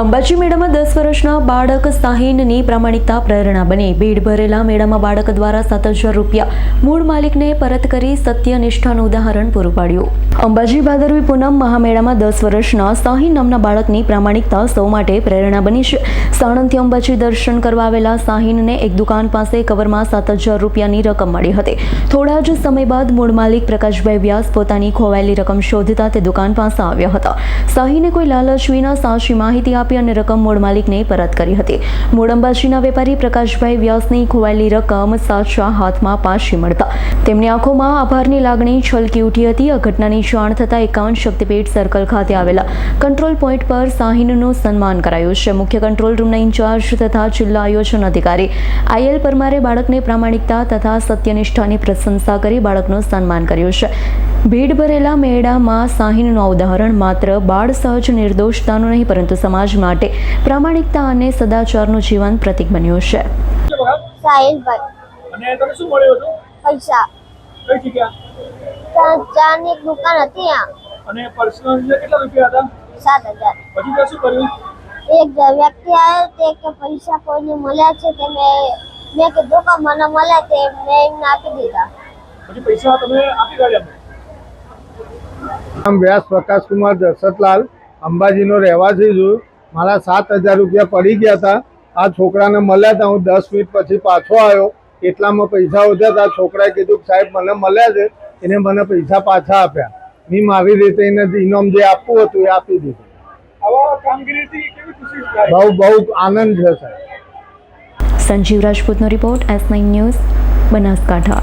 અંબાજી મેળામાં દસ વર્ષના બાળક સાહીનની પ્રામાણિકતા પ્રેરણા બની. ભીડ ભરેલા મેળામાં બાળક દ્વારા સાત હજાર રૂપિયા મૂળ માલિકને પરત કરી સત્ય નિષ્ઠાનું ઉદાહરણ પૂરું પાડ્યું. અંબાજી ભાદરવી પૂનમ મહામેળામાં દસ વર્ષના સાહીન નામના બાળકની પ્રામાણિકતા સૌ માટે પ્રેરણા બની છે. સાણંદથી અંબાજી દર્શન કરવા આવેલા સાહીનને એક દુકાન પાસે કવરમાં સાત હજાર રૂપિયાની રકમ મળી હતી. થોડા જ સમય બાદ મૂળ માલિક પ્રકાશભાઈ વ્યાસ પોતાની ખોવાયેલી રકમ શોધતા તે દુકાન પાસે આવ્યા હતા. સાહીને કોઈ લાલચ વિના સાચી માહિતી આપી અને રકમ મૂળ માલિકને પરત કરી હતી. મૂળ અંબાજીના વેપારી પ્રકાશભાઈ વ્યાસની ખોવાયેલી રકમ સાચા હાથમાં પાછી મળતા. તેમની આંખોમાં આભારની લાગણી છલકી ઉઠી હતી. આ ઘટનાની જાણ થતાં એકાવન શક્તિપીઠ સર્કલ ખાતે આવેલા કંટ્રોલ પોઈન્ટ પર સાહિનનું સન્માન કરાયું છે. મુખ્ય કંટ્રોલ રૂમના ઇન્ચાર્જ તથા જિલ્લા આયોજન અધિકારી આઈએલ પરમારે બાળકને પ્રામાણિકતા તથા સત્યનિષ્ઠાની પ્રશંસા કરી બાળકનું સન્માન કર્યું છે. ભીડ ભરેલા મેળામાં સાહીનનું ઉદાહરણ માત્ર બાળ સહજ નિર્દોષતાનું નહીં પરંતુ સમાજ માટે પ્રામાણિકતા અને સદાચારનું જીવન પ્રતીક બન્યું છે. સાહિલભાઈ. અને શું હતું? પૈસા. કઈ જગ્યા? એક દુકાન હતી ત્યાં. અને પર્સનલ કેટલા રૂપિયા હતા? સાત પછી શું કર્યું? એક વ્યક્તિ આવ્યો તે કે પૈસા કોઈને મળ્યા છે તે મેં મેં કીધું કે મને મળ્યા તે મેં એમને આપી દીધા. પછી પૈસા તમે આપી કાઢ્યા? નામ વ્યાસ પ્રકાશકુમાર દશરથલાલ. અંબાજીનો રહેવાસી છું. મારા સાત હજાર રૂપિયા પડી ગયા હતા. આ છોકરાને મળ્યા હતા. હું દસ મિનિટ પછી પાછો આવ્યો. એટલામાં પૈસા ઓછા હતા. છોકરાએ કીધું સાહેબ મને મળ્યા છે. એને મને પૈસા પાછા આપ્યા. મેં મારી રીતે એને ઇનામ જે આપવું હતું એ આપી દીધું. આવા કામગીરીથી કેવી ખુશી થાય? બહુ બહુ આનંદ છે સાહેબ. Sanjeev રાજપૂતનો report S nine news Banaskantha.